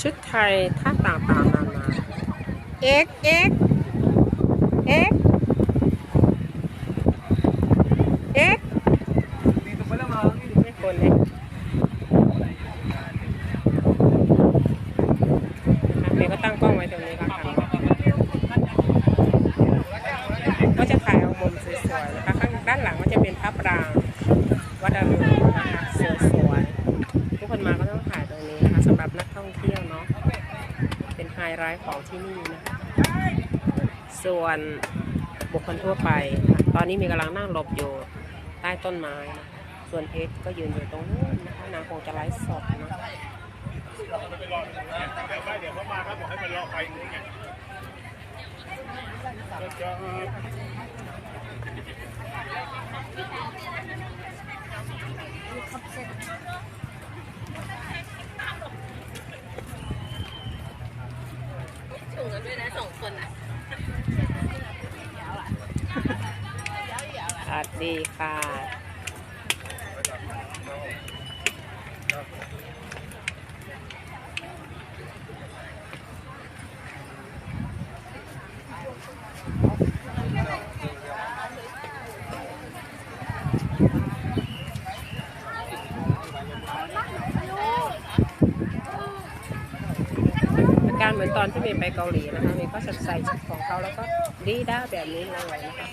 ชุดไทยท่าต่างๆนานาเอ็กเอ็กเอ็กเอ็กไม่คนเลยเดี๋ยวก็ตั้งกล้องไว้ตรงนี้ค่ะก็จะถ่ายอามุสวยๆนะคะข้างด้านหลังมันจะเป็นพระปราง วัดอรุณนะคะสวยๆทุกคนมาก็ต้องถ่ายตรงนี้นะคะสำหรับนักท่องเที่ยวเนาะเป็นไฮไลท์ของที่นี่นะคะส่วนบุคคลทั่วไปค่ะตอนนี้มีกำลังนั่งหลบอยู่ใต้ต้นไม้นะส่วนเอ็กซ์ก็ยืนอยู่ตรงนู้นนะคะนางคงจะไลฟ์สดนะเดี๋ยวเขามา ครับบอกให้ไปรอไฟนู้นไงจถุงกันด้วยนะสองคนอะสวัสดีค่ะ การเหมือนตอนที่เมย์ไปเกาหลีนะคะเมย์ก็จะใส่ชุดของเขาแล้วก็ดีด้าแบบนี้เลยนะคะ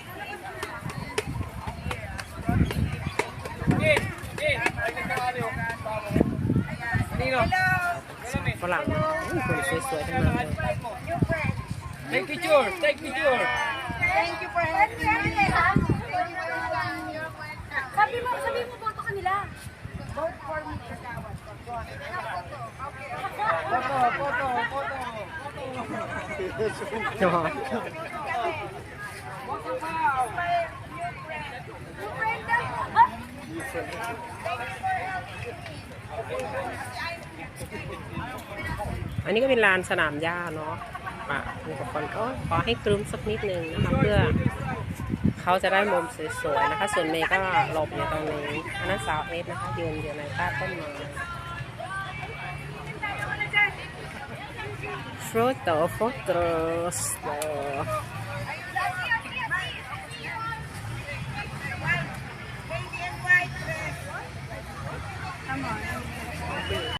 นี่เนาะฝรั่งอุ้ยคนสวยๆทั้งนั้นเลย take picture take picture Thank you for having me. Sabi mo, sabi mo boto kanila. Vote for me. photo photo photo เนาะ อันนี้ก็เป็นลานสนามหญ้าเนาะอะมีกับคนก็ขอให้ครึ้มสักนิดนึงนะคะเพื่อเขาจะได้มุมสวยๆนะคะ ส่วนเมย์ก็หลบอยู่ตรงนี้อันนั้นสาวเอสนะคะยืนอยู่ในใต้ต้นไม้ โฟโต้โฟโต้